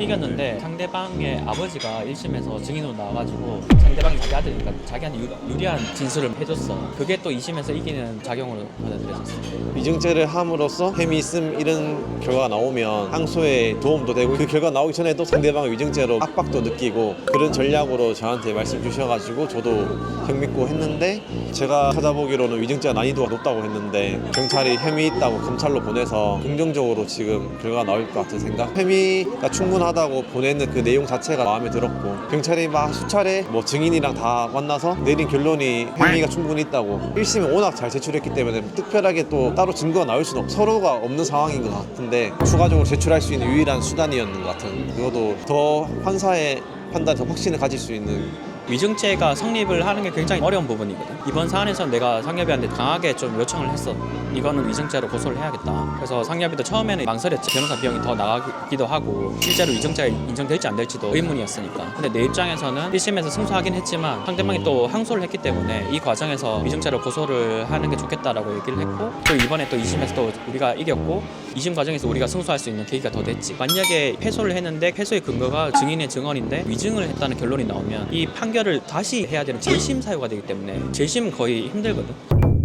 이겼는데 상대방의 아버지가 1심에서 증인으로 나와가지고 상대방이 자기 아들이니까 자기한테 유, 유리한 진술을 해줬어. 그게 또 2심에서 이기는 작용으로 받아들여졌어. 위증죄를 함으로써 혐의 있음 이런 결과가 나오면 항소에 도움도 되고 그 결과 나오기 전에 도 상대방의 위증죄로 압박도 느끼고 그런 전략으로 저한테 말씀 주셔가지고 저도 혐의고 했는데 제가 찾아보기로는 위증죄가 난이도가 높다고 했는데 경찰이 혐의 있다고 검찰로 보내서 긍정적으로 지금 결과가 나올 것 같은 생각 혐의가 충분 하다고 보내는 그 내용 자체가 마음에 들었고 경찰이 막 수차례 뭐 증인이랑 다 만나서 내린 결론이 혐의가 충분히 있다고 1심에 워낙 잘 제출했기 때문에 특별하게 또 따로 증거가 나올 수는 없, 서로가 없는 상황인 것 같은데 추가적으로 제출할 수 있는 유일한 수단이었는 것 같은 그것도 더 판사의 판단에 더 확신을 가질 수 있는 위증죄가 성립을 하는 게 굉장히 어려운 부분이거든. 이번 사안에서 내가 상엽이한테 강하게 좀 요청을 했어. 이거는 위증죄로 고소를 해야겠다. 그래서 상엽이도 처음에는 망설였지. 변호사 비용이 더 나가기도 하고 실제로 위증죄가 인정될지 안 될지도 의문이었으니까. 근데 내 입장에서는 1심에서 승소하긴 했지만 상대방이 또 항소를 했기 때문에 이 과정에서 위증죄로 고소를 하는 게 좋겠다라고 얘기를 했고 또 이번에 또 2심에서 또 우리가 이겼고 2심 과정에서 우리가 승소할 수 있는 계기가 더 됐지. 만약에 패소를 했는데 패소의 근거가 증인의 증언인데 위증을 했다는 결론이 나오면 이 판결 을 다시 해야 되는 재심 사유가 되기 때문에 재심은 거의 힘들거든.